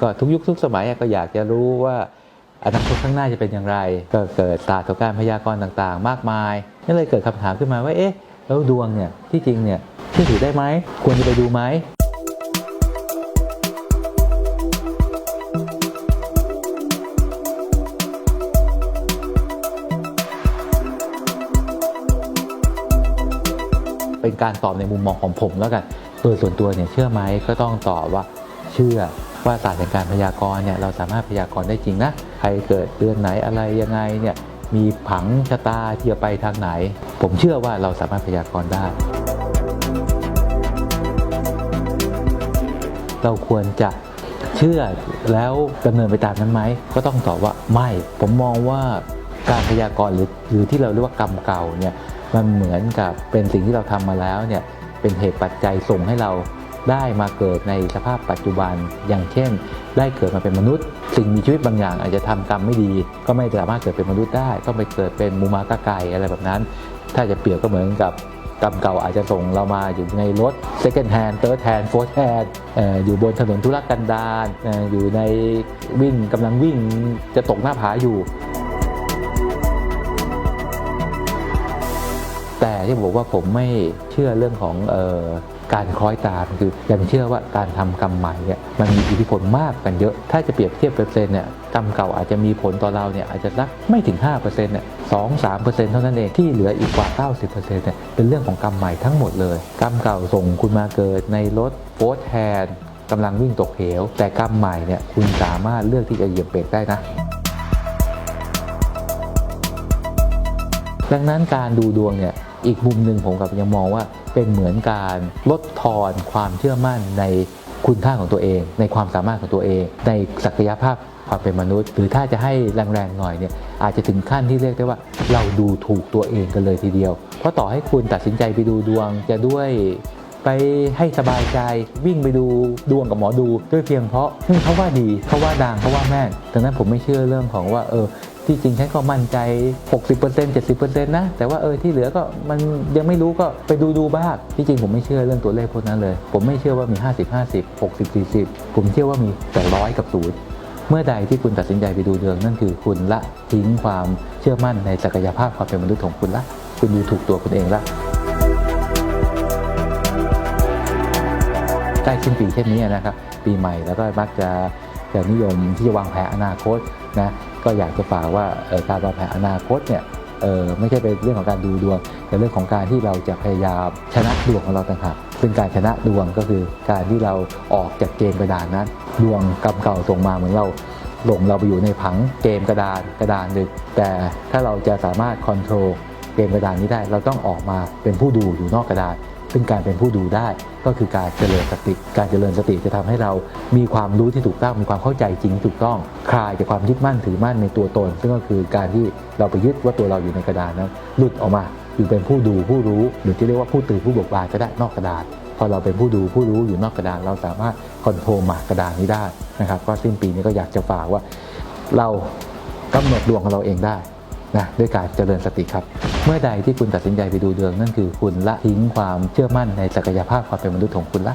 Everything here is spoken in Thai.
ก็ทุกยุคทุกสมัยก็อยากจะรู้ว่าอนาคตข้างหน้าจะเป็นอย่างไร ก็เกิดศาสตร์ของการพยากรณ์ต่างๆ มากมายนั่นเลยเกิดคำถามขึ้นมาว่าเอ๊ะแล้วดวงเนี่ยที่จริงเนี่ยเชื่อถือได้ไหมควรจะไปดูไหมเป็นการตอบในมุมมองของผมแล้วกันโดยส่วนตัวเนี่ยเชื่อไหมก็ต้องตอบว่าเชื่อ ว่าศาสตร์แห่งการพยากรณ์เนี่ยเราสามารถพยากรณ์ได้จริงนะใครเกิดเดือนไหนอะไรยังไงเนี่ยมีผังชะตาที่จะไปทางไหน ผมเชื่อว่าเราสามารถพยากรณ์ได้ เราควรจะเชื่อแล้วดำเนินไปตามนั้นไหม ก็ต้องตอบว่าไม่ ผมมองว่าการพยากรณ์หรือหรือที่เราเรียกว่ากรรมเก่าเนี่ยมันเหมือนกับเป็นสิ่งที่เราทำมาแล้วเนี่ยเป็นเหตุปัจจัยส่งให้เรา ได้มาเกิดในสภาพปัจจุบัน อย่างเช่น ได้เกิดมาเป็นมนุษย์ สิ่งมีชีวิตบางอย่าง อาจจะทำกรรมไม่ดี ก็ไม่สามารถเกิดเป็นมนุษย์ได้ ต้องไปเกิดเป็นมูมากะไก่อะไรแบบนั้น ถ้าจะเปรียบก็เหมือนกับกรรมเก่าอาจจะส่งเรามาอยู่ในรถ second hand third hand fourth hand อยู่บนถนนธุรกันดารอยู่ในวิ่งกำลังวิ่งจะตกหน้าผาอยู่ ที่บอกว่าผมไม่เชื่อเรื่องของเออการคล้อยตามคือยังเชื่อว่าการทำกรรมใหม่เนี่ยมันมีอิทธิพลมากกันเยอะ ถ้าจะเปรียบเทียบเปอร์เซ็นต์เนี่ยกรรมเก่าอาจจะมีผลต่อเราเนี่ยอาจจะสักไม่ถึง5%เนี่ยสองสามเปอร์เซ็นต์เท่านั้นเองที่เหลืออีกกว่า 90%เนี่ยเป็นเรื่องของกรรมใหม่ทั้งหมดเลย กรรมเก่าส่งคุณมาเกิดในรถโฟร์แทนกำลังวิ่งตกเหว แต่กรรมใหม่เนี่ยคุณสามารถเลือกที่จะเหยียบเบรกได้นะดังนั้นการดูดวงเนี่ย อีกมุมหนึ่งผมกับยังมองว่าเป็นเหมือนการลดทอนความเชื่อมั่นในคุณค่าของตัวเอง ในความสามารถของตัวเอง ในศักยภาพความเป็นมนุษย์ หรือถ้าจะให้แรงๆหน่อยเนี่ยอาจจะถึงขั้นที่เรียกได้ว่า เราดูถูกตัวเองกันเลยทีเดียว เพราะต่อให้คุณตัดสินใจไปดูดวงจะด้วยไปให้สบายใจวิ่งไปดูดวงกับหมอดู ด้วยเพียงเพราะเฮ้ยเขาว่าดีเขาว่าดังเขาว่าแม่นดังนั้นผมไม่เชื่อเรื่องของว่าเออ ที่จริงฉันก็มั่นใจ 60% 70%นะ แต่ว่าเออที่เหลือก็มันยังไม่รู้ก็ไปดูดูบ้างที่จริงผมไม่เชื่อเรื่องตัวเลขพวกนั้นเลย ผมไม่เชื่อว่ามี 50 50 60 40 ผมเชื่อว่ามีแต่ร้อยกับศูนย์เมื่อใดที่คุณตัดสินใจไปดูดวงนั่นคือคุณละทิ้งความเชื่อมั่นในศักยภาพความเป็นมนุษย์ของคุณละ คุณดูถูกตัวคุณเองละใกล้สิ้นปีเช่นนี้นะครับ ปีใหม่แล้วก็มักจะจะนิยมที่จะวางแผนอนาคตนะ ก็อยากจะฝากว่าการวางแผนอนาคตเนี่ยไม่ใช่เป็นเรื่องของการดูดวง แต่เรื่องของการที่เราจะพยายามชนะดวงของเราต่างหากซึ่งการชนะดวงก็คือการที่เราออกจากเกมกระดานนั้น ดวงกรรมเก่าส่งมาเหมือนเราหลงเราไปอยู่ในผังเกมกระดานกระดานหนึ่งแต่ถ้าเราจะสามารถคอนโทรลเกมกระดานนี้ได้ เราต้องออกมาเป็นผู้ดูอยู่นอกกระดาน ซึ่งการเป็นผู้ดูได้ก็คือการเจริญสติ การเจริญสติจะทำให้เรามีความรู้ที่ถูกต้องมีความเข้าใจจริงถูกต้อง คลายจากความยึดมั่นถือมั่นในตัวตน ซึ่งก็คือการที่เราไปยึดว่าตัวเราอยู่ในกระดานนั้นหลุดออกมาอยู่เป็นผู้ดูผู้รู้หรือที่เรียกว่าผู้ตื่นผู้เบิกบานก็ได้นอกกระดานพอเราเป็นผู้ดูผู้รู้อยู่นอกกระดาน เราสามารถคอนโทรลหมากกระดานนี้ได้นะครับ ก็สิ้นปีนี้ก็อยากจะฝากว่าเรากำหนดดวงของเราเองได้ นะด้วยการเจริญสติครับ เมื่อใดที่คุณตัดสินใจไปดูดวงนั่นคือคุณละทิ้งความเชื่อมั่นในศักยภาพความเป็นมนุษย์ของคุณละ